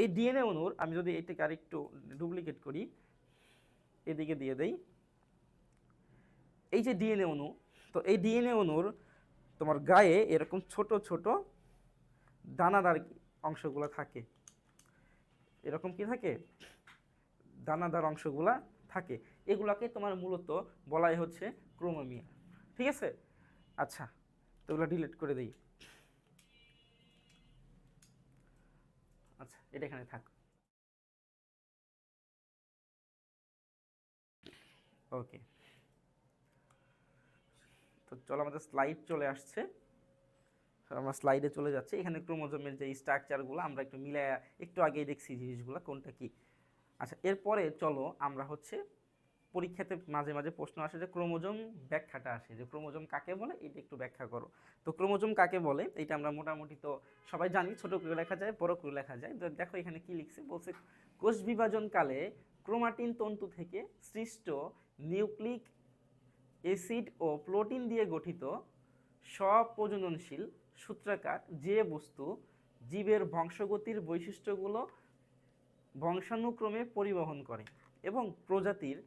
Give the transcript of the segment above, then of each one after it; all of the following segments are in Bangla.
এই ডিএনএ অনুর আমি যদি এটাকে আরেকটু ডুপ্লিকেট করি, এদিকে দিয়ে দেই। এই যে ডিএনএ অণু তো এই ডিএনএ অণুর তোমার গায়ে এরকম ছোট ছোট দানাদার অংশগুলো থাকে। এরকম কি থাকে? দানাদার অংশগুলা থাকে। এগুলাকে তোমার মূলত বলাই হচ্ছে ক্রোমোমিয়া ঠিক আছে? আচ্ছা তো এগুলো ডিলিট করে দিই। এটা এখানে থাক। ওকে তো চলো আমাদের স্লাইড চলে আসছে। আমরা স্লাইডে চলে যাচ্ছি। এখানে ক্রোমোজোমের যে স্ট্রাকচারগুলো আমরা একটু মিলাই একটু আগেই দেখছি জিনিসগুলো কোনটা কি। আচ্ছা এরপরে চলো আমরা হচ্ছে পরীক্ষাতে মাঝে মাঝে প্রশ্ন আসে যে ক্রোমোজোম ব্যাখ্যাটা আসে, যে ক্রোমোজোম কাকে বলে? এটা একটু ব্যাখ্যা করো। তো ক্রোমোজোম কাকে বলে? এটা আমরা মোটামুটি তো সবাই জানি, ছোট করে লেখা যায়, বড় করে লেখা যায়। তো দেখো এখানে কি লিখছে, বলছে কোষ বিভাজনকালে ক্রোমাটিন তন্তু থেকে সৃষ্ট নিউক্লিক অ্যাসিড ও প্রোটিন দিয়ে গঠিত স্বপ্রজননশীল সূত্রাকার যে বস্তু জীবের বংশগতির বৈশিষ্ট্যগুলো বংশানুক্রমে পরিবহন করে এবং প্রজাতির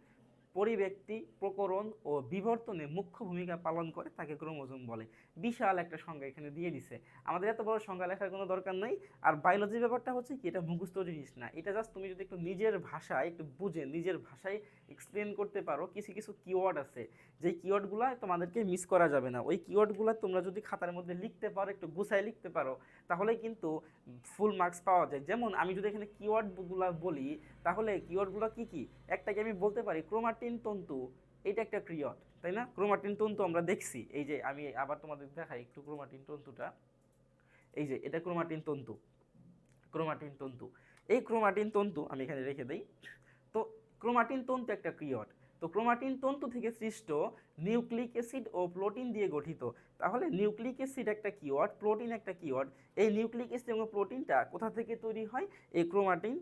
পরিব্যক্তি, প্রকরণ ও বিবর্তনে মুখ্য ভূমিকা পালন করে তাকে ক্রোমোজোম বলে। বিশাল একটা সংজ্ঞা এখানে দিয়ে দিছে। আমাদের এত বড় সংজ্ঞা লেখার কোনো দরকার নাই। আর বায়োলজির ব্যাপারটা হচ্ছে কি, এটা মুখস্থ জিনিস না। এটা জাস্ট তুমি যদি একটু নিজের ভাষায়, একটু বুঝে নিজের ভাষায় এক্সপ্লেন করতে পারো, কিছু কিছু কিওয়ার্ড আছে। যে কিওয়ার্ডগুলো তোমাদেরকে মিস করা যাবে না। ওই কিওয়ার্ডগুলো তোমরা যদি খাতার মধ্যে লিখতে পারো, একটু গুছায় লিখতে পারো, তাহলে কিন্তু ফুল মার্কস পাওয়া যায়। যেমন আমি যদি এখানে কিওয়ার্ডগুলো বলি, তাহলে কিওয়ার্ডগুলো কি কি? একটাকে আমি বলতে পারি ক্রোমাটিন তন্তু। এটা একটা ক্রিয়ড তাই না? ক্রোমাটিন তন্তু আমরা দেখছি। এই যে আমি আবার তোমাদের দেখাই একটু ক্রোমাটিন তন্তুটা। এই যে, এটা ক্রোমাটিন তন্তু। ক্রোমাটিন তন্তু। এই ক্রোমাটিন তন্তু, আমি এখানে রেখে দেই। তো ক্রোমাটিন তন্তু একটা ক্রিয়ড তো ক্রোমাটিন তন্তু থেকে সৃষ্ট নিউক্লিক অ্যাসিড ও প্রোটিন দিয়ে গঠিত। তাহলে নিউক্লিক অ্যাসিড একটা কিওয়ার্ড প্রোটিন একটা কিওয়ার্ড এই নিউক্লিক অ্যাসিড এবং প্রোটিনটা কোথা থেকে তৈরি হয়? এই ক্রোমাটিন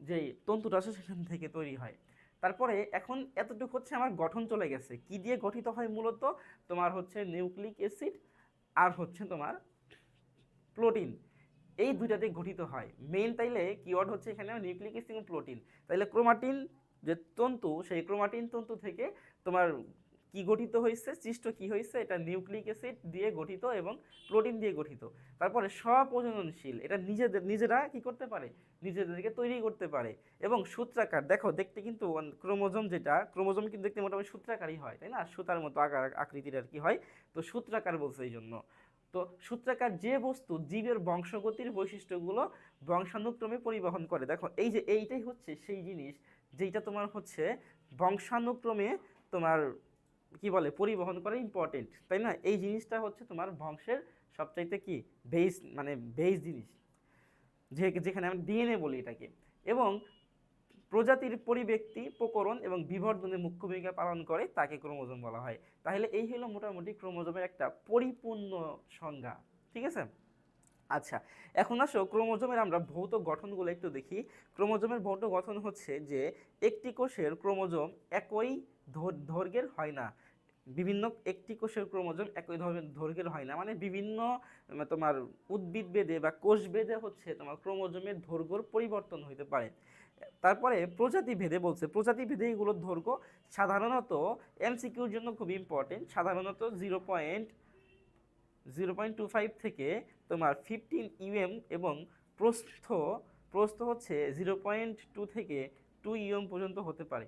যে তন্তুটা আছে সেখান থেকে তৈরি হয়। তারপরে এখন এতটুকু হচ্ছে আমার গঠন চলে গেছে। কি দিয়ে গঠিত হয় মূলত? তোমার হচ্ছে নিউক্লিক অ্যাসিড আর হচ্ছে তোমার প্রোটিন। এই দুইটাতে গঠিত হয়। মেইন তাইলে কিওয়ার্ড হচ্ছে এখানে নিউক্লিক অ্যাসিড প্রোটিন তাইলে ক্রোমাটিন যে তন্তু, সেই ক্রোমাটিন তন্তু থেকে তোমার কি গঠিত হয়েছে, সৃষ্ট কি হয়েছে, এটা নিউক্লিক অ্যাসিড দিয়ে গঠিত এবং প্রোটিন দিয়ে গঠিত। তারপরে স্বপ্রজননশীল এটা নিজেদের, নিজেরা কি করতে পারে? নিজেদেরকে তৈরি করতে পারে। এবং সূত্রাকার, দেখো, দেখতে কিন্তু ক্রোমোজোম যেটা, ক্রোমোজোম কিন্তু দেখতে মোটামুটি সূত্রাকারই হয়, তাই না? সুতার মতো আকার, আকৃতির আর কি হয়। তো সূত্রাকার বলছে এই জন্য। তো সূত্রাকার যে বস্তু জীবের বংশগতির বৈশিষ্ট্যগুলো বংশানুক্রমে পরিবহন করে। দেখো, এই যে, এইটাই হচ্ছে সেই জিনিস যেটা তোমার হচ্ছে বংশানুক্রমে তোমার কি বলে, পরিবহন করে ইম্পর্টেন্ট তাই না? এই জিনিসটা হচ্ছে তোমার বংশের সবচাইতে কি? বেস মানে বেস জিনিস। যে, যেখানে আমরা ডিএনএ বলি এটাকে। এবং প্রজাতির পরিব্যক্তি, প্রকরণ এবং বিবর্ধনে মুখ্য ভূমিকা পালন করে তাকে ক্রোমোজোম বলা হয়। তাহলে এই হলো মোটামুটি ক্রোমোজোমের একটা পরিপূর্ণ সংজ্ঞা, ঠিক আছে? আচ্ছা এখন আসো ক্রোমোজোমের আমরা ভৌত গঠনগুলো একটু দেখি। ক্রোমোজোমের ভৌত গঠন হচ্ছে যে, একটি কোষের ক্রোমোজোম একই দৈর্ঘ্যের হয় না। বিভিন্ন একটি কোষের ক্রোমোজোম একই ধরনের দৈর্ঘ্যের হয় না। মানে বিভিন্ন তোমার উদ্ভিদ বেদে বা কোষ বেদে হচ্ছে তোমার ক্রোমোজোমের দৈর্ঘ্যর পরিবর্তন হইতে পারে। তারপরে প্রজাতি ভেদে বলছে প্রজাতি ভেদে এগুলোর দৈর্ঘ্য সাধারণত এমসিকিউর জন্য খুব ইম্পর্টেন্ট সাধারণত zero point zero point two five থেকে তোমার ফিফটিন ইউএম এবং প্রস্থ প্রস্থ হচ্ছে জিরো পয়েন্ট টু থেকে টু ইউএম পর্যন্ত হতে পারে।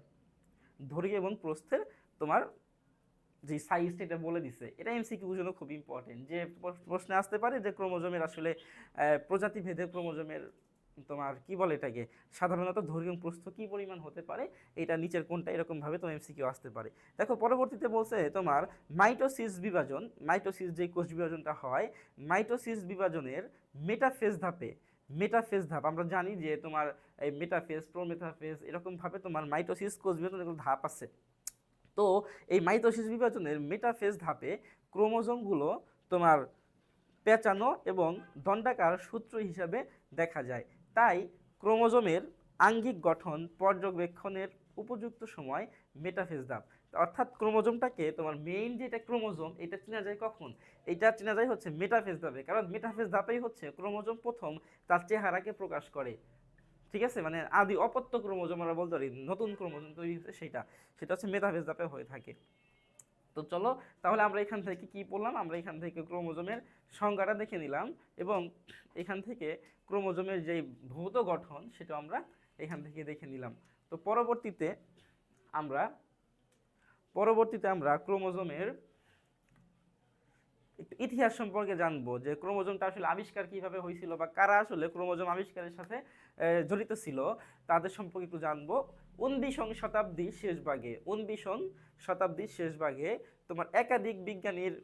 দৈর্ঘ্য এবং প্রস্থের তোমার যে সাইজটা এটা বলে দিছে, এটা এমসিকিউর জন্য খুব ইম্পর্টেন্ট যে প্রশ্নে আসতে পারে যে ক্রোমোজোমের আসলে প্রজাতি ভেদে ক্রোমোজোমের তোমার কি বলে এটাকে, সাধারণত দৈর্ঘ্য এবং প্রস্থ কি পরিমাণ হতে পারে, এটা নিচের কোনটা এরকমভাবে তোমার এমসিকিউ আসতে পারে। দেখো, পরবর্তীতে বলছে তোমার মাইটোসিস বিভাজন মাইটোসিস যে কোষ বিভাজনটা হয় মাইটোসিস বিভাজনের মেটাফেজ ধাপে মেটাফেজ ধাপ। আমরা জানি যে তোমার এই মেটাফেজ প্রোমেটাফেজ এরকমভাবে তোমার মাইটোসিস কোষ বিভাজনের এগুলো ধাপ আছে। তো এই মাইটোসিস বিভাজনের মেটাফেজ ধাপে ক্রোমোজোমগুলো তোমার পেঁচানো এবং দণ্ডাকার সূত্র হিসাবে দেখা যায়। তাই ক্রোমোজোমের আঙ্গিক গঠন, পর্যবেক্ষণের উপযুক্ত সময় মেটাফেজ ধাপ। অর্থাৎ ক্রোমোজোমটাকে তোমার মেইন যেটা ক্রোমোজোম, এটা চেনা যায় কখন? এটা চেনা যায় হচ্ছে মেটাফেজ ধাপে। কারণ মেটাফেজ ধাপেই হচ্ছে ক্রোমোজোম প্রথম তার চেহারাকে প্রকাশ করে। ঠিক আছে? মানে আদি অপত্য ক্রোমোজোম আমরা বলতে পারি, নতুন ক্রোমোজোম তৈরি হচ্ছে সেটা। সেটা হচ্ছে মেধাভেজ ধাপে হয়ে থাকে। তো চলো, তাহলে আমরা এখান থেকে কি পড়লাম? আমরা এখান থেকে ক্রোমোজোমের সংজ্ঞাটা দেখে নিলাম এবং এখান থেকে ক্রোমোজোমের যে ভৌত গঠন সেটা আমরা এখান থেকে দেখে নিলাম। তো পরবর্তীতে আমরা পরবর্তীতে আমরা ক্রোমোজোমের একটু ইতিহাস সম্পর্কে জানব যে ক্রোমোজোমটা আসলে আবিষ্কার কীভাবে হয়েছিল বা কারা আসলে ক্রোমোজোম আবিষ্কারের সাথে জড়িত ছিল, তাদের সম্পর্কে একটু জানব। উনবিংশ শতাব্দীর শেষ ভাগে, উনবিংশ শতাব্দীর শেষ ভাগে তোমার একাধিক বিজ্ঞানীর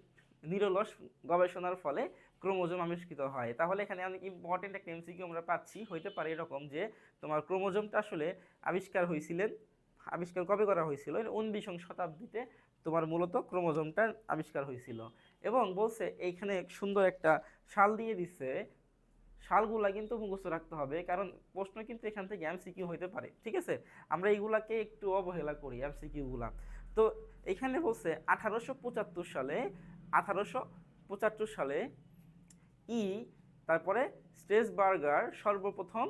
নিরলস গবেষণার ফলে ক্রোমোজোম আবিষ্কৃত হয়। তাহলে এখানে অনেক ইম্পর্টেন্ট একটা এমসিকিউ আমরা পাচ্ছি। হইতে পারে এরকম যে তোমার ক্রোমোজোমটা আসলে আবিষ্কার হয়েছিলেন আবিষ্কার কবে করা হয়েছিল? উনবিংশ শতাব্দীতে তোমার মূলত ক্রোমোজোমটা আবিষ্কার হয়েছিল। এবং বলছে এইখানে সুন্দর একটা শাল দিয়ে দিচ্ছে শালগুলা কিন্তু মুখস্থ রাখতে হবে, কারণ প্রশ্ন কিন্তু এখান থেকে এমসিকিউ হইতে পারে, ঠিক আছে? আমরা এইগুলাকে একটু অবহেলা করি এমসিকিউগুলা। তো এখানে বলছে আঠারোশো পঁচাত্তর সালে, আঠারোশো পঁচাত্তর সালে ই, তারপরে স্ট্রেস বার্গার সর্বপ্রথম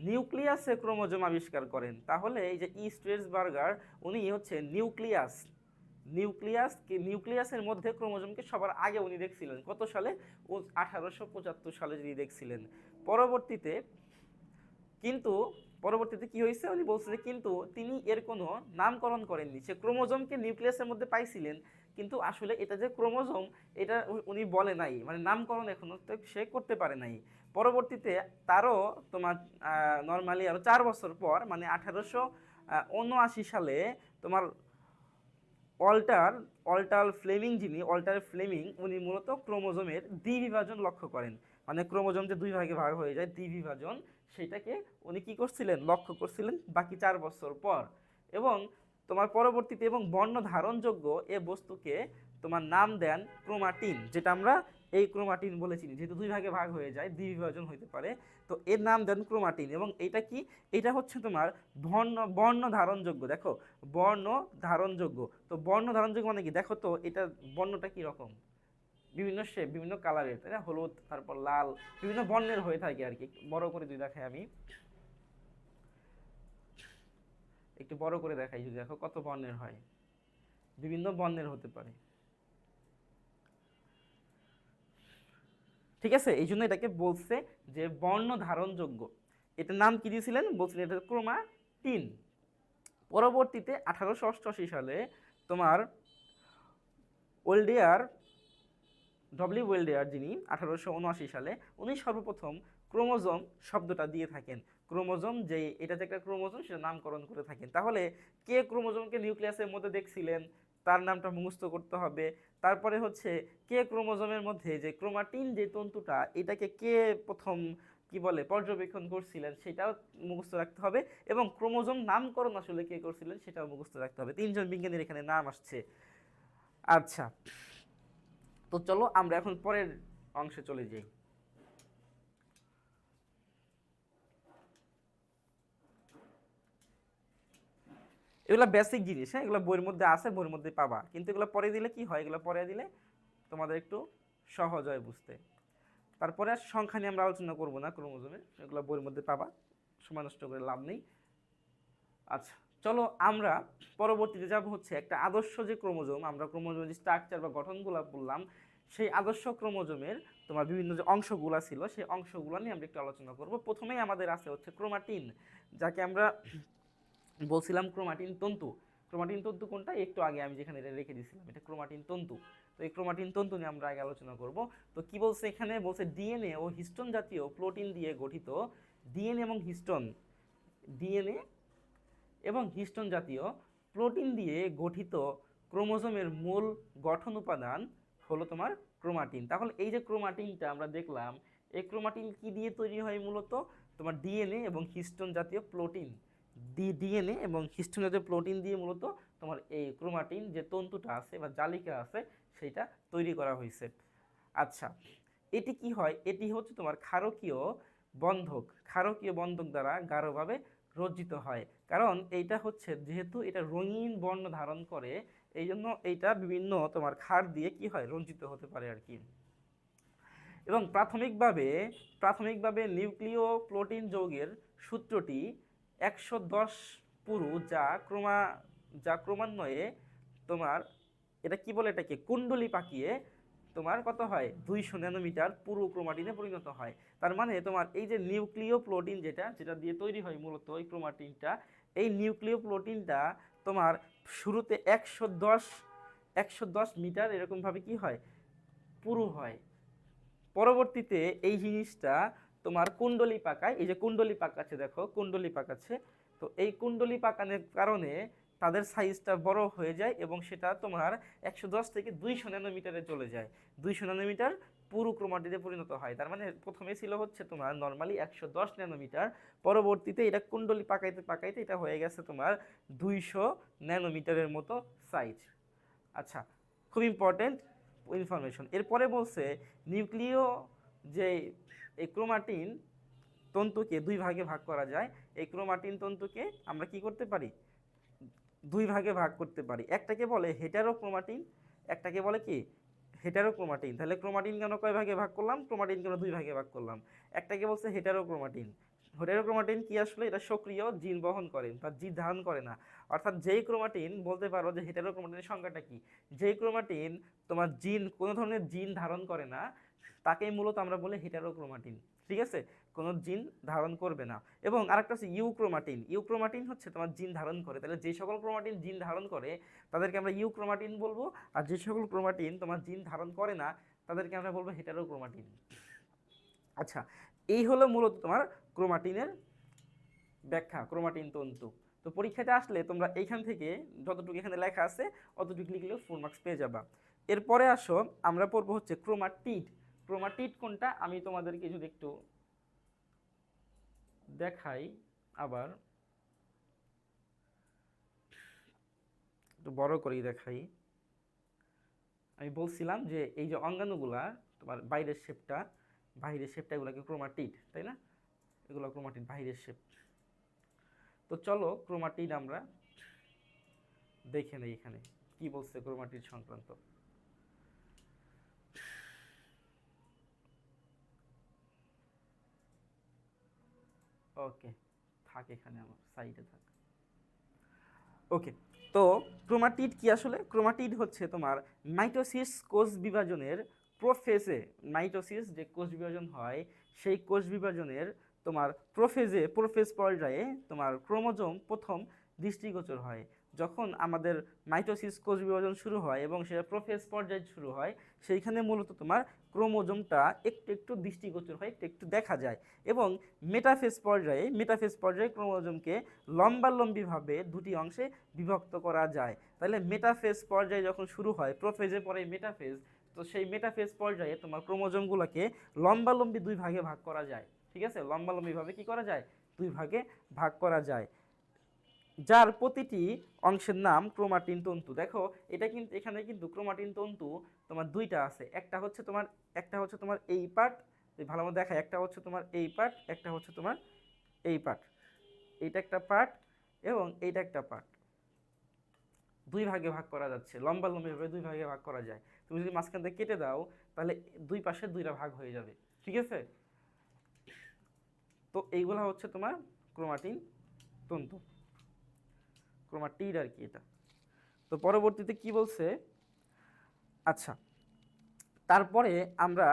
নিউক্লিয়াসে ক্রোমোজোম আবিষ্কার করেন। তাহলে এই যে ই স্ট্রেস বার্গার উনি হচ্ছে নিউক্লিয়াস। নিউক্লিয়াস নিউক্লিয়াসের মধ্যে ক্রোমোজোমকে সবার আগে উনি দেখছিলেন। কত সালে? আঠারোশো পঁচাত্তর সালে যিনি দেখছিলেন। পরবর্তীতে কিন্তু, পরবর্তীতে কি হয়েছে? উনি বলছে যে কিন্তু তিনি এর কোনো নামকরণ করেননি। সে ক্রোমোজোমকে নিউক্লিয়াসের মধ্যে পাইছিলেন। কিন্তু আসলে এটা যে ক্রোমোজোম, এটা উনি বলে নাই। মানে নামকরণ এখনও তো সে করতে পারে নাই। পরবর্তীতে তারও তোমার নর্মালি আরও চার বছর পর মানে আঠারোশো উনআশি সালে তোমার অল্টার অল্টার ফ্লেমিং যিনি, অল্টার ফ্লেমিং, উনি মূলত ক্রোমোজোমের দ্বিবিভাজন লক্ষ্য করেন। মানে ক্রোমোজোম যে দুই ভাগে ভাগ হয়ে যায় দ্বিবিভাজন সেটাকে উনি কি করছিলেন? লক্ষ্য করছিলেন বাকি চার বছর পর। এবং তোমার পরবর্তীতে এবং বর্ণ ধারণযোগ্য এ বস্তুকে তোমার নাম দেন ক্রোমাটিন, যেটা আমরা এই ক্রোমাটিন বলে চিনি, যেহেতু দুই ভাগে ভাগ হয়ে যায়, দ্বিবিভাজন হতে পারে। তো এর নাম দেন ক্রোমাটিন এবং এটা কি? এটা হচ্ছে তোমার বর্ণ বর্ণ ধারণযোগ্য। দেখো, বর্ণ ধারণযোগ্য। তো বর্ণ ধারণযোগ্য মানে কি? দেখো তো, এটা বর্ণটা কি রকম? বিভিন্ন শেপ বিভিন্ন কালারের তাই না? হলুদ, তারপর লাল, বিভিন্ন বর্ণের হয়ে থাকে আর কি। বড় করে যদি দেখাই আমি। একটু বড় করে দেখাই যদি দেখো, কত বর্ণের হয়? বিভিন্ন বর্ণের হতে পারে। ঠিক আছে? এই জন্য এটাকে বলছে যে বর্ণ ধারণযোগ্য এটার নাম কি দিয়েছিলেন? বলছিলেন এটা ক্রোমাটিন। পরবর্তীতে আঠারোশো অষ্টআশি সালে তোমার ওয়েলডেয়ার ডব্লিউ ওয়েলডেয়ার যিনি আঠারোশো উনআশি সালে, উনি সর্বপ্রথম ক্রোমোজোম শব্দটা দিয়ে থাকেন। ক্রোমোজোম যে, এটা যে একটা ক্রোমোজোম, সেটা নামকরণ করে থাকেন। তাহলে কে ক্রোমোজোমকে নিউক্লিয়াসের মধ্যে দেখছিলেন? তার নামটা মুখস্থ করতে হবে। তারপরে হচ্ছে কে ক্রোমোজোমের মধ্যে যে ক্রোমাটিন যে তন্তুটা, এটাকে কে প্রথম কি বলে পর্যবেক্ষণ করছিলেন সেটাও মুখস্থ রাখতে হবে এবং ক্রোমোজোম নামকরণ আসলে কে করছিলেন সেটাও মুখস্থ রাখতে হবে। তিনজন বিজ্ঞানীর এখানে নাম আসছে। আচ্ছা তো চলো আমরা এখন পরের অংশে চলে যাই। এগুলো বেসিক জিনিস হ্যাঁ? এগুলো বইয়ের মধ্যে আছে, বইয়ের মধ্যে পাবা। কিন্তু এগুলো পরে দিলে কি হয়? এগুলো পরে দিলে তোমাদের একটু সহজ হয় বুঝতে। তারপরে আর সংখ্যা নিয়ে আমরা আলোচনা করব না ক্রোমোজোমে। এগুলো বইয়ের মধ্যে পাবা। সময় নষ্ট করে লাভ নেই। আচ্ছা চলো আমরা পরবর্তীতে যাব হচ্ছে একটা আদর্শ যে ক্রোমোজোম, আমরা ক্রোমোজোমের যে স্ট্রাকচার বা গঠনগুলো বললাম, সেই আদর্শ ক্রোমোজোমের তোমার বিভিন্ন যে অংশগুলো ছিল, সেই অংশগুলো নিয়ে আমরা একটু আলোচনা করব। প্রথমেই আমাদের আছে হচ্ছে ক্রোমাটিন, যাকে আমরা বলছিলাম ক্রোমাটিন তন্তু। ক্রোমাটিন তন্তু কোনটা? একটু আগে আমি যেখানে এটা রেখে দিয়েছিলাম, এটা ক্রোমাটিন তন্তু। তো এই ক্রোমাটিন তন্তু নিয়ে আমরা আগে আলোচনা করব। তো কি বলছে এখানে? বলছে ডিএনএ ও হিস্টোন জাতীয় প্রোটিন দিয়ে গঠিত ডিএনএ এবং হিস্টোন। ডিএনএ এবং হিস্টন জাতীয় প্রোটিন দিয়ে গঠিত ক্রোমোজোমের মূল গঠন উপাদান হলো তোমার ক্রোমাটিন। তাহলে এই যে ক্রোমাটিনটা আমরা দেখলাম, এই ক্রোমাটিন কি দিয়ে তৈরি হয় মূলত? তোমার ডিএনএ এবং হিস্টোন জাতীয় প্রোটিন। ডি ডিএনএ এবং হিস্টোন জাতীয় প্রোটিন দিয়ে মূলত তোমার এই ক্রোমাটিন যে তন্তুটা আছে বা জালিকা আছে, সেটা তৈরি করা হয়েছে। আচ্ছা এটি কি হয়? এটি হচ্ছে তোমার ক্ষারকীয় বন্ধক। ক্ষারকীয় বন্ধক দ্বারা গাঢ়ভাবে রঞ্জিত হয়। কারণ এইটা হচ্ছে, যেহেতু এটা রঙিন বর্ণ ধারণ করে এই জন্য এইটা বিভিন্ন তোমার ক্ষার দিয়ে কি হয়? রঞ্জিত হতে পারে আর কি। এবং প্রাথমিকভাবে প্রাথমিকভাবে নিউক্লিয় প্রোটিন যৌগের সূত্রটি একশো দশ পুরু যা ক্রমা, যা ক্রমান্বয়ে তোমার, এটা কি বলে এটাকে? কুণ্ডলি পাকিয়ে তোমার কত হয়? দুইশো ন্যানোমিটার পুরো ক্রোমাটিনে পরিণত হয়। তার মানে তোমার এই যে নিউক্লিও প্রোটিন যেটা যেটা দিয়ে তৈরি হয় মূলত ওই ক্রোমাটিনটা, এই নিউক্লিও প্রোটিনটা তোমার শুরুতে একশো দশ একশো দশ মিটার এরকমভাবে কি হয়? পুরু হয়। পরবর্তীতে এই জিনিসটা তোমার কুণ্ডলি পাকায়, এই যে কুণ্ডলি পাকাচ্ছে দেখো, কুণ্ডলি পাকাচ্ছে। তো এই কুণ্ডলি পাকানোর কারণে তাদের সাইজটা বড় হয়ে যায় এবং সেটা তোমার একশো দশ থেকে দুইশো ন্যানোমিটারে চলে যায়। দুইশো ন্যানোমিটার পুরো ক্রোমাটিতে পরিণত হয়। তার মানে প্রথমে ছিল হচ্ছে তোমার নর্মালি একশো দশ ন্যানোমিটার পরবর্তীতে এটা কুণ্ডলি পাকাইতে পাকাইতে এটা হয়ে গেছে তোমার দুইশো ন্যানোমিটারের মতো সাইজ আচ্ছা খুব ইম্পর্টেন্ট ইনফরমেশন এরপরে বলছে নিউক্লিয় যে এই ক্রোমাটিন তন্তুকে দুই ভাগে ভাগ করা যায়। এই ক্রোমাটিন তন্তুকে আমরা কি করতে পারি? দুই ভাগে ভাগ করতে পারি। একটাকে বলে হেটারোক্রোমাটিন একটাকে বলে কি? হেটারোক্রোমাটিন তাহলে ক্রোমাটিন কেন কয় ভাগে ভাগ করলাম? ক্রোমাটিন কেন দুই ভাগে ভাগ করলাম? একটাকে বলছে হেটারোক্রোমাটিন হেটারোক্রোমাটিন কি আসলে? এটা সক্রিয় জিন বহন করে বা জিন ধারণ করে না। অর্থাৎ যেই ক্রোমাটিন বলতে পারো যে হেটারোক্রোমাটিনের সংখ্যাটা কি? যেই ক্রোমাটিন তোমার জিন কোনো ধরনের জিন ধারণ করে না তাকেই মূলত আমরা বলি হেটারোক্রোমাটিন ঠিক আছে? কোনো জিন ধারণ করবে না। এবং আরেকটা হচ্ছে ইউক্রোমাটিন ইউক্রোমাটিন হচ্ছে তোমার জিন ধারণ করে। তাহলে যে সকল ক্রোমাটিন জিন ধারণ করে, তাদেরকে আমরা ইউক্রোমাটিন বলব, আর যে সকল ক্রোমাটিন তোমার জিন ধারণ করে না, তাদেরকে আমরা বলব হেটারোক্রোমাটিন আচ্ছা এই হলো মূলত তোমার ক্রোমাটিনের ব্যাখ্যা ক্রোমাটিন তন্তু। তো পরীক্ষাতে আসলে তোমরা এইখান থেকে যতটুকু এখানে লেখা আছে, অতটুকু লিখলেও ফুল মার্কস পেয়ে যাবা। এরপরে আসো, আমরা পড়ব হচ্ছে ক্রোমাটিড ক্রোমাটিড কোনটা? আমি তোমাদেরকে যদি একটু দেখাই, আবার একটু বড় করেই দেখাই। আমি বলছিলাম যে এই যে অঙ্গাণুগুলা, তোমার বাইরের শেপটা বাইরের শেপটা এগুলোকে ক্রোমাটিড, তাই না? এগুলো ক্রোমাটিড, বাইরের শেপ। তো চলো ক্রোমাটিড আমরা দেখে নেই এখানে। কি বলছে ক্রোমাটিড সংক্রান্ত? ওকে, থাক এখানে আমার সাইডে থাক। ওকে, তো ক্রোমাটিড কি আসলে? ক্রোমাটিড হচ্ছে তোমার মাইটোসিস কোষ বিভাজনের প্রোফেজে মাইটোসিস যে কোষ বিভাজন হয়, সেই কোষ বিভাজনের তোমার প্রোফেজে প্রোফেজ পর্যায়ে তোমার ক্রোমোজোম প্রথম দৃষ্টিগোচর হয়। যখন আমাদের মাইটোসিস কোষ বিভাজন শুরু হয় এবং সেটা প্রোফেজ পর্যায়ে শুরু হয়, সেইখানে মূলত তোমার ক্রোমোজোমটা একটু একটু দৃষ্টিগোচর হয়, একটু একটু দেখা যায় এবং মেটাফেস পর্যায়ে মেটাফেস পর্যায়ে ক্রোমোজোমকে লম্বালম্বিভাবে দুটি অংশে বিভক্ত করা যায়। তাহলে মেটাফেজ পর্যায়ে যখন শুরু হয়, প্রোফেজে পরে মেটাফেজ, তো সেই মেটাফেজ পর্যায়ে তোমার ক্রোমোজোমগুলোকে লম্বালম্বি দুই ভাগে ভাগ করা যায়। ঠিক আছে? লম্বালম্বিভাবে কি করা যায়? দুই ভাগে ভাগ করা যায়। যার প্রতিটি অংশের নাম ক্রোমাটিন তন্তু। দেখো, এটা কিন্তু এখানে কিন্তু ক্রোমাটিন তন্তু তোমার দুইটা আছে। একটা হচ্ছে তোমার, একটা হচ্ছে তোমার এই পার্ট ভালো মতো দেখায় একটা হচ্ছে তোমার এই পার্ট, একটা হচ্ছে তোমার এই পার্ট। এইটা একটা পার্ট এবং এইটা একটা পার্ট। দুই ভাগে ভাগ করা যাচ্ছে। লম্বা লম্বিভাবে দুই ভাগে ভাগ করা যায়। তুমি যদি মাঝখান কেটে দাও, তাহলে দুই পাশে দুইটা ভাগ হয়ে যাবে। ঠিক আছে? তো এইগুলা হচ্ছে তোমার ক্রোমাটিন তন্তু। ক্রোমাটিড আর কি এটা। তো পরবর্তীতে কি বলছে? আচ্ছা তারপরে আমরা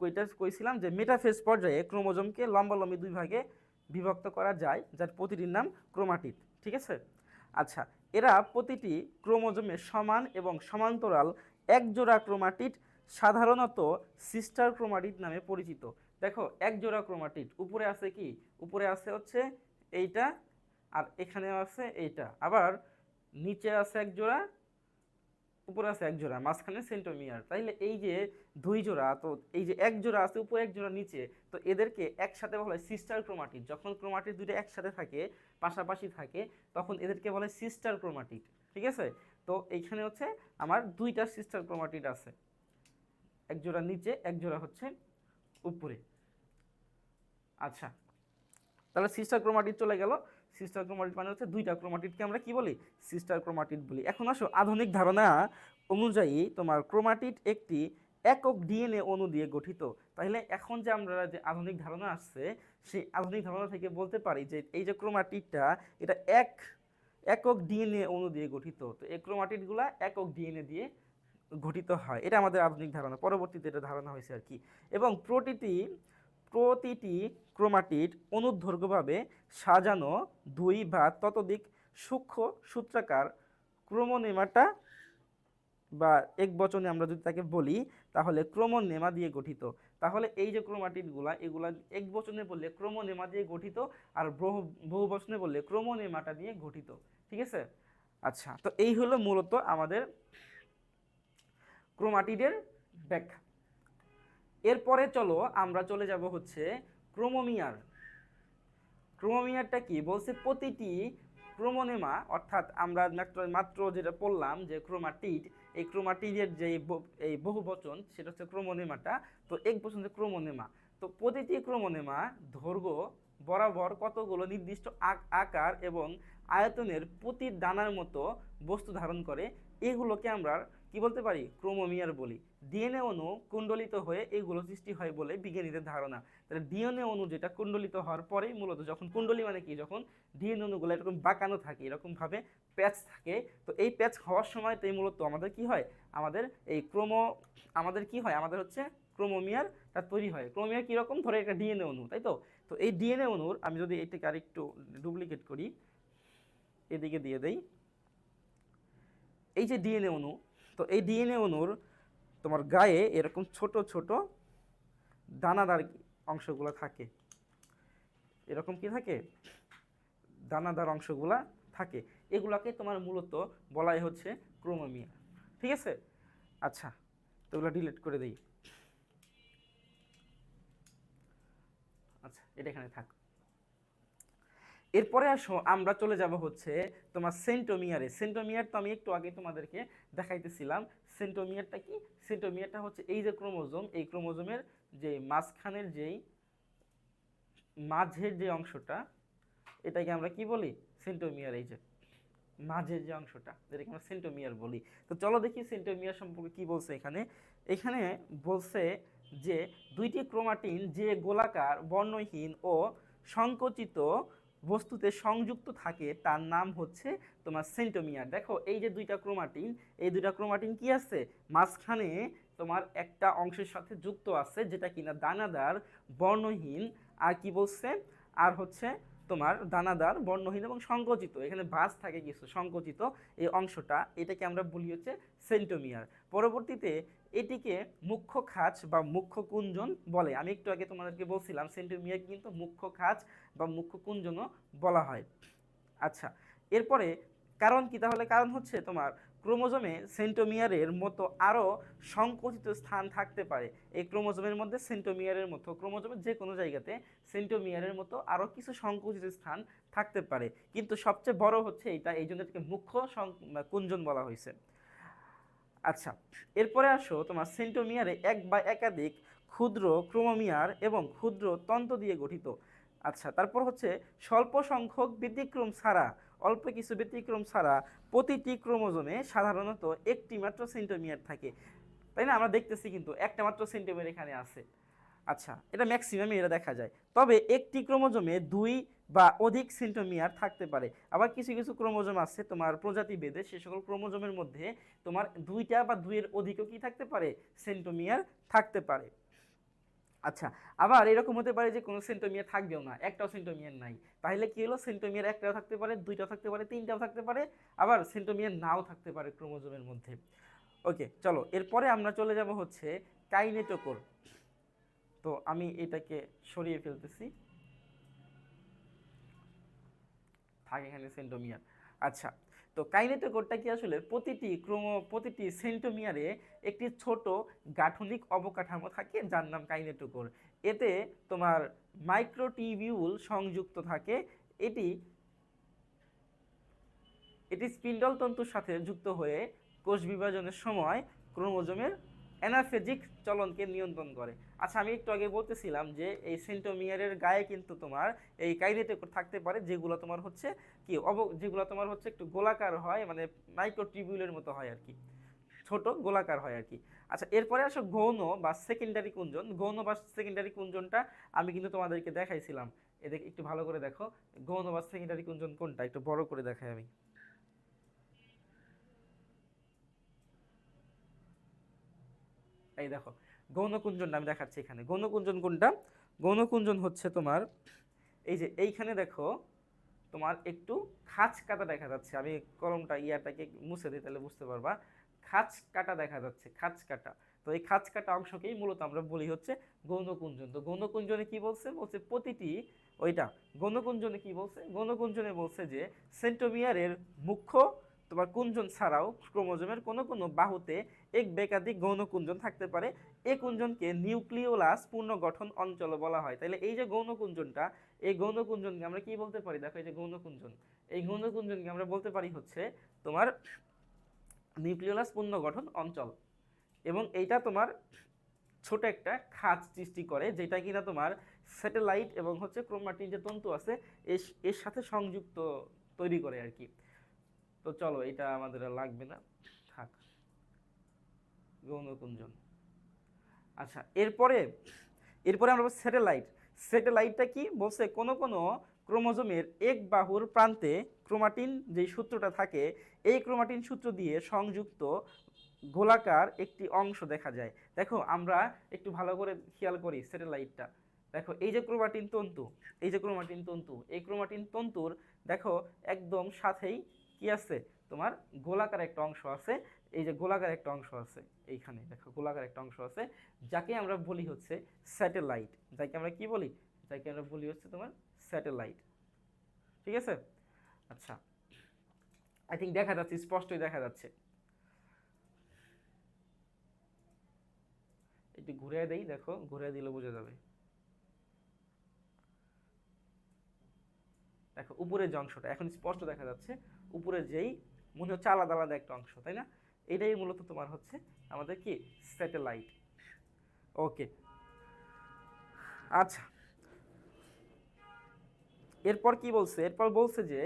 কইটা কইছিলাম যে মেটাফেজ পর্যায়ে ক্রোমোজোমকে লম্বালম্বি দুই ভাগে বিভক্ত করা যায়, যার প্রতিটির নাম ক্রোমাটিড, ঠিক আছে? আচ্ছা এরা প্রতিটি ক্রোমোজোমে সমান এবং সমান্তরাল একজোড়া ক্রোমাটিড, সাধারণত সিস্টার ক্রোমাটিড নামে পরিচিত। দেখো, একজোড়া ক্রোমাটিড, উপরে আছে কি? উপরে আছে হচ্ছে এইটা আর এখানে আছে এইটা। আবার নিচে আছে এক জোড়া, উপরে আছে এক জোড়া, মাঝখানে সেন্টোমিয়ার তাইলে এই যে দুই জোড়া, তো এই যে এক জোড়া আছে, উপরে এক জোড়া নিচে, তো এদেরকে একসাথে বলা হয় সিস্টার ক্রোমাটিড যখন ক্রোমাটিড দুটো একসাথে থাকে, পাশাপাশি থাকে, তখন এদেরকে বলে সিস্টার ক্রোমাটিড ঠিক আছে? তো এইখানে হচ্ছে আমার দুইটা সিস্টার ক্রোমাটিড আছে। এক জোড়া নিচে, এক জোড়া হচ্ছে উপরে। আচ্ছা তাহলে সিস্টার ক্রোমাটিড চলে গেল। সিস্টার ক্রোমাটিড মানে হচ্ছে দুইটা ক্রোমাটিডকে আমরা কি বলি? সিস্টার ক্রোমাটিড বলি। এখন আসো, আধুনিক ধারণা অনুযায়ী তোমার ক্রোমাটিড একটি একক ডিএনএ অণু দিয়ে গঠিত। তাহলে এখন যে আমরা যে আধুনিক ধারণা আসছে, সেই আধুনিক ধারণা থেকে বলতে পারি যে এই যে ক্রোমাটিডটা এটা এক, একক ডিএনএ অণু দিয়ে গঠিত। তো এই ক্রোমাটিডগুলা একক ডিএনএ দিয়ে গঠিত হয়। এটা আমাদের আধুনিক ধারণা। পরবর্তীতে এটা ধারণা হয়েছে আর কি। এবং প্রতিটি প্রতিটি ক্রোমাটিড অনুদৈর্ঘ্যভাবে সাজানো দুই বা ততোধিক সূক্ষ্ম সূত্রাকার ক্রোমোনেমাটা বা এক বচনে আমরা যদি তাকে বলি, তাহলে ক্রোমোনেমা দিয়ে গঠিত। তাহলে এই যে ক্রোমাটিডগুলা, এগুলা এক বচনে বললে ক্রোমোনেমা দিয়ে গঠিত আর বহু বহু বচনে বললে ক্রোমোনেমাটা দিয়ে গঠিত। ঠিক আছে? আচ্ছা তো এই হলো মূলত আমাদের ক্রোমাটিডের ব্যাখ্যা। এরপরে চলো আমরা চলে যাব হচ্ছে ক্রোমোমিয়ার। ক্রোমোমিয়ারটা কি? বলছে প্রতিটি ক্রোমোনেমা, অর্থাৎ আমরা মাত্র মাত্র যেটা পড়লাম যে ক্রোমাটিড, এই ক্রোমাটিডের যে এই বহু বচন সেটা হচ্ছে ক্রোমোনেমাটা। তো এক বচন ক্রোমোনেমা। তো প্রতিটি ক্রোমোনেমা দৈর্ঘ্য বরাবর কতগুলো নির্দিষ্ট আক- আকার এবং আয়তনের প্রতি দানার মতো বস্তু ধারণ করে? এগুলোকে আমরা কি বলতে পারি? ক্রোমোমিয়ার বলি। ডিএনএ অণু কুণ্ডলিত হয়ে এগুলো সৃষ্টি হয় বলে বিজ্ঞানীদের ধারণা। তাহলে ডিএনএ অণু যেটা কুণ্ডলিত হওয়ার পরেই মূলত যখন কুণ্ডলী মানে কি? যখন ডিএনএ অণুগুলো এরকম বাঁকানো থাকে, এরকমভাবে প্যাচ থাকে, তো এই প্যাচ হওয়ার সময়তেই মূলত আমাদের কি হয়? আমাদের এই ক্রোমো, আমাদের কি হয়? আমাদের হচ্ছে ক্রোমোমিয়ার ক্রোমোমিয়ারটা তৈরি হয়। ক্রোমিয়ার কীরকম? ধরে একটা ডিএনএ অণু, তাই তো? তো এই ডিএনএ অণুর, আমি যদি এটাকে আরেকটু ডুপ্লিকেট করি, এদিকে দিয়ে দেই। এই যে ডিএনএ অণু তো এই ডিএনএ অণুর তোমার গায়ে এরকম ছোট ছোট দানাদার অংশগুলো থাকে। এরকম কি থাকে? দানাদার অংশগুলা থাকে। এগুলাকে তোমার মূলত বলাই হচ্ছে ক্রোমোমিয়া। ঠিক আছে? আচ্ছা তো এগুলো ডিলিট করে দিই। আচ্ছা এটা এখানে থাক। এরপরে আসো, আমরা চলে যাব হচ্ছে তোমার সেন্টোমিয়ারে। সেন্টোমিয়ার তো আমি একটু আগে তোমাদেরকে দেখাইতেছিলাম। সেন্টোমিয়ারটা কি? সেন্টোমিয়ারটা হচ্ছে এই যে ক্রোমোজোম, এই ক্রোমোজোমের যে মাঝখানের যেই মাঝের যে অংশটা, এটাকে আমরা কি বলি? সেন্টোমিয়ার, এই যে মাঝের যে অংশটা যেটাকে আমরা সেন্টোমিয়ার বলি। তো চলো দেখি সেন্টোমিয়ার সম্পর্কে কি বলছে এখানে। এখানে বলছে যে দুইটি ক্রোমাটিন যে গোলাকার, বর্ণহীন ও সংকুচিত বস্তুতে সংযুক্ত থাকে, তার নাম হচ্ছে তোমার সেন্টোমিয়ার। দেখো, এই যে দুইটা ক্রোমাটিন, এই দুইটা ক্রোমাটিন কি আছে? মাঝখানে তোমার একটা অংশের সাথে যুক্ত আছে, যেটা কিনা দানাদার, বর্ণহীন, আর কি বলছে? আর হচ্ছে তোমার দানাদার, বর্ণহীন এবং সংকুচিত। এখানে বাস থাকে কিছু, সংকুচিত এই অংশটা। এটাকে আমরা বলি হচ্ছে সেন্টোমিয়ার। পরবর্তীতে এটিকে মুখ্য খাঁজ বা মুখ্য কুঞ্জন বলে। আমি একটু আগে তোমাদেরকে বলছিলাম, সেন্টোমিয়ার কিন্তু মুখ্য খাঁজ বা মুখ্য কুঞ্জনও বলা হয়। আচ্ছা এরপরে কারণ কি? তাহলে কারণ হচ্ছে তোমার ক্রোমোজোমে সেন্টোমিয়ারের মতো আরও সংকুচিত স্থান থাকতে পারে। এই ক্রোমোজোমের মধ্যে সেন্টোমিয়ারের মতো, ক্রোমোজোমের যে কোনো জায়গাতে সেন্টোমিয়ারের মতো আরও কিছু সংকুচিত স্থান থাকতে পারে। কিন্তু সবচেয়ে বড় হচ্ছে এটা, এই জন্য এটাকে মুখ্য কুঞ্জন বলা হয়েছে। আচ্ছা এরপরে আসো তোমার সেন্টোমিয়ারে এক বা একাধিক ক্ষুদ্র ক্রোমোমিয়ার এবং ক্ষুদ্র তন্ত্র দিয়ে গঠিত। আচ্ছা তারপর হচ্ছে স্বল্প সংখ্যক ব্যতিক্রম ছাড়া অল্প কিছু ব্যতিক্রম ছাড়া প্রতিটি ক্রোমোজোমে সাধারণত একটি মাত্র সেন্টোমিয়ার থাকে। তাই না? আমরা দেখতেছি কিন্তু একটা মাত্র সেন্টোমিয়ার এখানে আছে। আচ্ছা এটা ম্যাক্সিমামে এটা দেখা যায়। তবে একটি ক্রোমোজোমে দুই বা অধিক সেন্টোমিয়ার থাকতে পারে। আবার কিছু কিছু ক্রোমোজোম আছে তোমার প্রজাতি বেদে সে সকল ক্রোমোজোমের মধ্যে তোমার দুইটা বা দুইয়ের অধিকও কি থাকতে পারে? সেন্টোমিয়ার থাকতে পারে। আচ্ছা আবার এরকম হতে পারে যে কোনো সেন্টোমিয়ার থাকবেও না, একটাও সেন্টোমিয়ার নাই। তাহলে কি হলো? সেন্টোমিয়ার একটাও থাকতে পারে, দুইটাও থাকতে পারে, তিনটাও থাকতে পারে, আবার সেন্টোমিয়ার নাও থাকতে পারে ক্রোমোজোমের মধ্যে। ওকে চলো, এরপরে আমরা চলে যাব হচ্ছে কাইনেটোকোর। তো আমি এটাকে সরিয়ে ফেলতেছি। থাকে, এখানে সেন্টোমিয়ার আচ্ছা তো কাইনেটোকোরটা কি আসলে প্রতিটি ক্রোমো, প্রতিটি সেন্টোমিয়ারে একটি ছোট গাঠনিক অবকাঠামো থাকে যার নাম কাইনেটোকোর এতে তোমার মাইক্রোটিবিউল সংযুক্ত থাকে। এটি এটি স্পিন্ডল তন্তুর সাথে যুক্ত হয়ে কোষ বিভাজনের সময় ক্রোমোজোমের অ্যানাফেজিক চলনকে নিয়ন্ত্রণ করে। আচ্ছা আমি একটু আগে বলতেছিলাম যে এই সেন্টোমিয়ারের গায়ে কিন্তু তোমার এই কাইনেটোকোর থাকতে পারে যেগুলো তোমার হচ্ছে কি, অব, যেগুলো তোমার হচ্ছে একটু গোলাকার হয় মানে মাইক্রোটিবিউলের মতো হয় আর কি। ছোট, গোলাকার হয় আর কি। আচ্ছা এরপরে আসো গৌণ বা সেকেন্ডারি কুঞ্জন। গৌণ বা সেকেন্ডারি কুঞ্জনটা আমি কিন্তু তোমাদেরকে দেখাইছিলাম। এদের একটু ভালো করে দেখো। গৌণ বা সেকেন্ডারি কুঞ্জন কোনটা? একটু বড় করে দেখাই আমি। এই দেখো গৌণকুঞ্জনটা আমি দেখাচ্ছি এখানে। গৌণকুঞ্জন কোনটা? গৌণকুঞ্জন হচ্ছে তোমার, এই যে এইখানে দেখো, তোমার একটু খাঁচ কাটা দেখা যাচ্ছে। আমি কলমটা, ইয়াটাকে মুছে দিই তাহলে বুঝতে পারবা। খাঁচ কাটা দেখা যাচ্ছে খাঁচ কাটা। তো এই খাঁচ কাটা অংশকেই মূলত আমরা বলি হচ্ছে গৌণকুঞ্জন। তো গৌণকুঞ্জনে কি বলছে? বলছে প্রতিটি ওইটা, গৌণকুঞ্জনে কি বলছে? গৌণকুঞ্জনে বলছে যে সেন্টোমিয়ারের মুখ্য তোমার কুঞ্জন ছাড়াও ক্রোমোজোমের কোনো কোনো বাহুতে এক বেকাধিক গৌণকুঞ্জন থাকতে পারে। এই কুঞ্জনকে নিউক্লিওলাস পূর্ণগঠন অঞ্চল বলা হয়। তাহলে এই যে গৌণকুঞ্জনটা, এই গৌণকুঞ্জনকে আমরা কি বলতে পারি? দেখো এই যে গৌণকুঞ্জন। এই গৌণকুঞ্জনকে আমরা বলতে পারি হচ্ছে তোমার নিউক্লিওলাস পূর্ণগঠন অঞ্চল। এবং এইটা তোমার ছোট একটা খাঁজ সৃষ্টি করে, যেটা কিনা তোমার স্যাটেলাইট এবং হচ্ছে ক্রোমাটিন যে তন্তু আছে এর- সাথে সংযুক্ত তৈরি করে আর কি। তো চলো এটা আমাদের লাগবে না। গৌণকুঞ্জন আচ্ছা এরপরে এরপরে আমরা স্যাটেলাইট। স্যাটেলাইটটা কি? বলছে কোনো কোনো ক্রোমোজোমের এক বাহুর প্রান্তে ক্রোমাটিন যে সূত্রটা থাকে, এই ক্রোমাটিন সূত্র দিয়ে সংযুক্ত গোলাকার একটি অংশ দেখা যায়। দেখো, আমরা একটু ভালো করে খেয়াল করি স্যাটেলাইটটা। দেখো, এই যে ক্রোমাটিন তন্তু, এই যে ক্রোমাটিন তন্তু, এই ক্রোমাটিন তন্তুর, দেখো, একদম সাথেই কি আছে? তোমার গোলাকার একটা অংশ আছে এই যে গোলাকার একটা অংশ আছে এইখানে, দেখো গোলাকার একটা অংশ আছে, যাকে আমরা বলি হচ্ছে স্যাটেলাইট। যাকে আমরা কি বলি? যাকে আমরা বলি হচ্ছে তোমার স্যাটেলাইট। ঠিক আছে? আচ্ছা আই থিঙ্ক দেখা যাচ্ছে, স্পষ্টই দেখা যাচ্ছে। একটু ঘুরে দেই, দেখো ঘুরে দিলে বোঝা যাবে। দেখো, উপরের যে অংশটা, এখন স্পষ্ট দেখা যাচ্ছে উপরে যেই, মনে হচ্ছে আলাদা আলাদা একটা অংশ, তাই না? এটাই মূলত তোমার হচ্ছে আমাদের কি? স্যাটেলাইট ওকে আচ্ছা। এরপর কি বলছে? এরপর বলছে যে,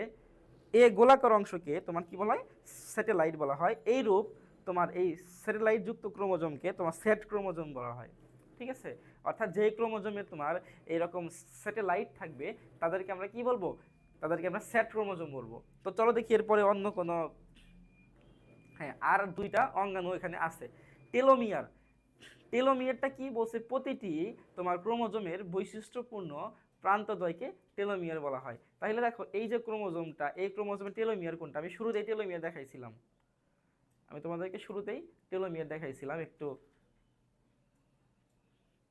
এ গোলাকার অংশকে তোমার কি বলা হয়? স্যাটেলাইট বলা হয়। এই রূপ তোমার এই স্যাটেলাইট যুক্ত ক্রোমোজোমকে তোমার সেট ক্রোমোজোম বলা হয়। ঠিক আছে? অর্থাৎ যে ক্রোমোজোমে তোমার এরকম স্যাটেলাইট থাকবে, তাদেরকে আমরা কি বলব? তাদেরকে আমরা সেট ক্রোমোজোম বলব। তো চলো দেখি এরপরে অন্য কোনো হ্যাঁ আর দুইটা অঙ্গাণু এখানে আছে। টেলোমিয়ার। টেলোমিয়ারটা কি বলছে? প্রতিটি তোমার ক্রোমোজোমের বৈশিষ্ট্যপূর্ণ প্রান্তদ্বয়কে টেলোমিয়ার বলা হয়। তাহলে দেখো, এই যে ক্রোমোজোমটা, এই ক্রোমোজোমের টেলোমিয়ার কোনটা? আমি শুরুতেই টেলোমিয়ার দেখাইছিলাম। আমি তোমাদেরকে শুরুতেই টেলোমিয়ার দেখাইছিলাম, একটু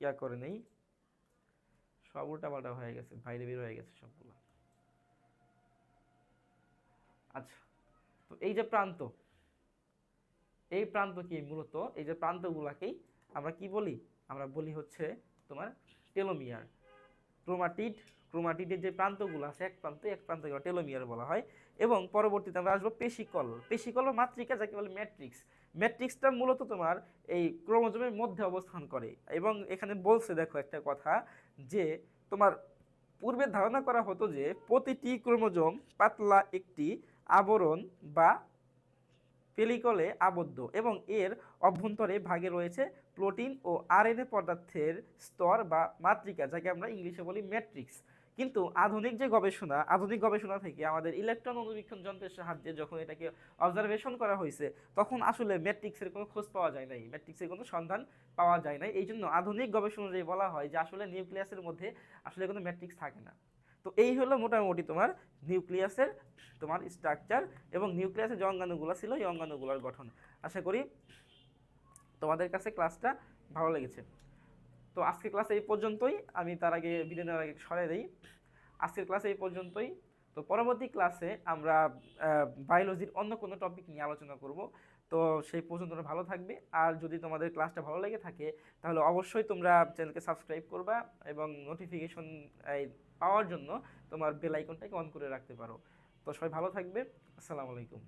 ইয়া করে নেই। সব উল্টাপাল্টা হয়ে গেছে, বাইরে বের হয়ে গেছে সবগুলো। আচ্ছা তো এই যে প্রান্ত এই প্রান্ত কি মূলত, এই যে প্রান্তগুলাকেই আমরা কি বলি? আমরা বলি হচ্ছে তোমার টেলোমিয়ার। ক্রোমাটিড, ক্রোমাটিডের যে প্রান্তগুলো আছে, এক প্রান্ত, এক প্রান্তকে টেলোমিয়ার বলা হয়। এবং পরবর্তীতে আমরা আসব পেশিকল। পেশিকল মাতৃকা যাকে বলে ম্যাট্রিক্স। ম্যাট্রিক্সটা মূলত তোমার এই ক্রোমোজোমের মধ্যে অবস্থান করে। এবং এখানে বলছে, দেখো একটা কথা, যে তোমার পূর্বে ধারণা করা হতো যে প্রতিটি ক্রোমোজোম পাতলা একটি আবরণ বা পেলিকলে আবদ্ধ এবং এর অভ্যন্তরে ভাগে রয়েছে প্রোটিন ও আরএনএ পদার্থের স্তর বা মাতৃকা যাকে আমরা ইংলিশে বলি ম্যাট্রিক্স। কিন্তু আধুনিক যে গবেষণা, আধুনিক গবেষণা থেকে আমাদের ইলেকট্রন অনুবীক্ষণ যন্ত্রের সাহায্যে যখন এটাকে অবজারভেশন করা হয়েছে, তখন আসলে ম্যাট্রিক্সের কোনো খোঁজ পাওয়া যায় নাই ম্যাট্রিক্সের কোনো সন্ধান পাওয়া যায় নাই। এই জন্য আধুনিক গবেষণা অনুযায়ী বলা হয় যে আসলে নিউক্লিয়াসের মধ্যে আসলে কোনো ম্যাট্রিক্স থাকে না। তো এই হলো মোটামুটি তোমার নিউক্লিয়াসের তোমার স্ট্রাকচার এবং নিউক্লিয়াসের যে ছিল, এই অঙ্গাণুগুলোর গঠন। আশা করি তোমাদের কাছে ক্লাসটা ভালো লেগেছে। তো আজকের ক্লাস এই পর্যন্তই। আমি তার আগে বিদায় নেওয়ার আগে সরে দিই। আজকের ক্লাস এই পর্যন্তই। তো পরবর্তী ক্লাসে আমরা বায়োলজির অন্য কোনো টপিক নিয়ে আলোচনা করব। তো সেই পর্যন্ত ভালো থাকবে। আর যদি তোমাদের ক্লাসটা ভালো লেগে থাকে, তাহলে অবশ্যই তোমরা চ্যানেলকে সাবস্ক্রাইব করবা এবং নোটিফিকেশন পাওয়ার জন্য তোমার বেল আইকনটাকে অন করে রাখতে পারো। তো সবাই ভালো থাকবে। আসসালামু আলাইকুম।